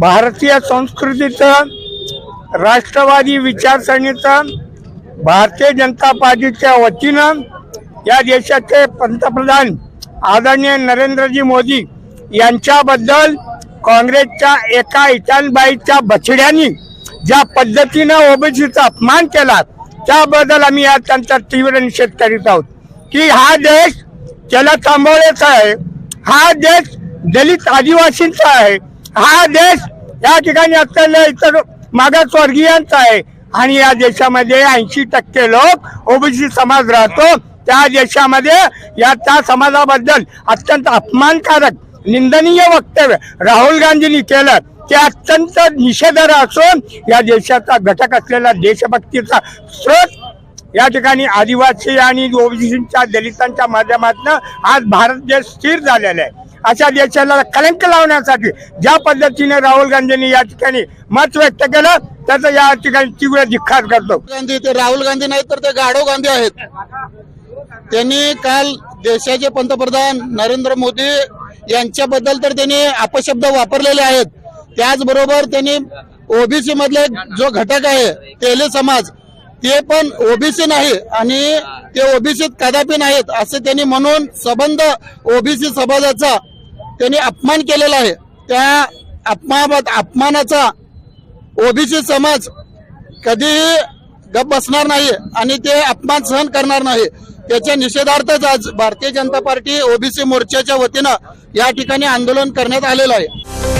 भारतीय संस्कृतीचं राष्ट्रवादी विचारसरणीचं भारतीय जनता पार्टीच्या वतीनं या देशाचे पंतप्रधान आदरणीय नरेंद्रजी मोदी यांच्याबद्दल काँग्रेसच्या एका इटानबाईच्या बछड्यानी ज्या पद्धतीनं ओबीसीचा अपमान केला त्याबद्दल आम्ही आज त्यांचा तीव्र निषेध करीत आहोत. की हा देश त्याला थांबवलेच आहे. हा देश दलित आदिवासींचा आहे. हा देश या ठिकाणी असलेल्या इतर मागासवर्गीयांचा आहे. आणि या देशामध्ये ऐंशी टक्के लोक ओबीसी समाज राहतो. त्या देशामध्ये या त्या समाजाबद्दल अत्यंत अपमानकारक निंदनीय वक्तव्य राहुल गांधींनी केलं. ते अत्यंत निषेधार्ह असून या देशाचा घटक असलेला देशभक्तीचा स्रोत या ठिकाणी आदिवासी आणि ओबीसीच्या दलितांच्या माध्यमातून आज भारत देश स्थिर झालेला आहे अशा देशाला कलंक लावण्यासाठी ज्या पद्धतीने राहुल गांधींनी या ठिकाणी मत व्यक्त केलं त्याचा या ठिकाणी तीव्र धिक्कार करतो. गांधी ते राहुल गांधी नाही तर ते गाढव गांधी आहेत. त्यांनी काल देशाचे पंतप्रधान नरेंद्र मोदी यांच्याबद्दल तर त्यांनी अपशब्द वापरलेले आहेत. त्याचबरोबर त्यांनी ओबीसी मधले जो घटक आहे तेले समाज ते पण ओबीसी नाही आणि ते ओबीसीत कदापि नाहीत असे त्यांनी म्हणून संबंध ओबीसी समाजाचा त्यांनी अपमान केलेला आहे. त्या अपमान अपमानाचा ओबीसी समाज कधीही गप बसणार नाही आणि ते अपमान सहन करणार नाही. त्याच्या निषेधार्थच आज भारतीय जनता पार्टी ओबीसी मोर्चाच्या वतीनं या ठिकाणी आंदोलन करण्यात आलेलं आहे.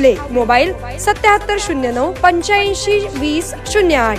हावले मोबाईल सत्याहत्तर शून्य नऊ पंच्याऐंशी वीस शून्य आठ.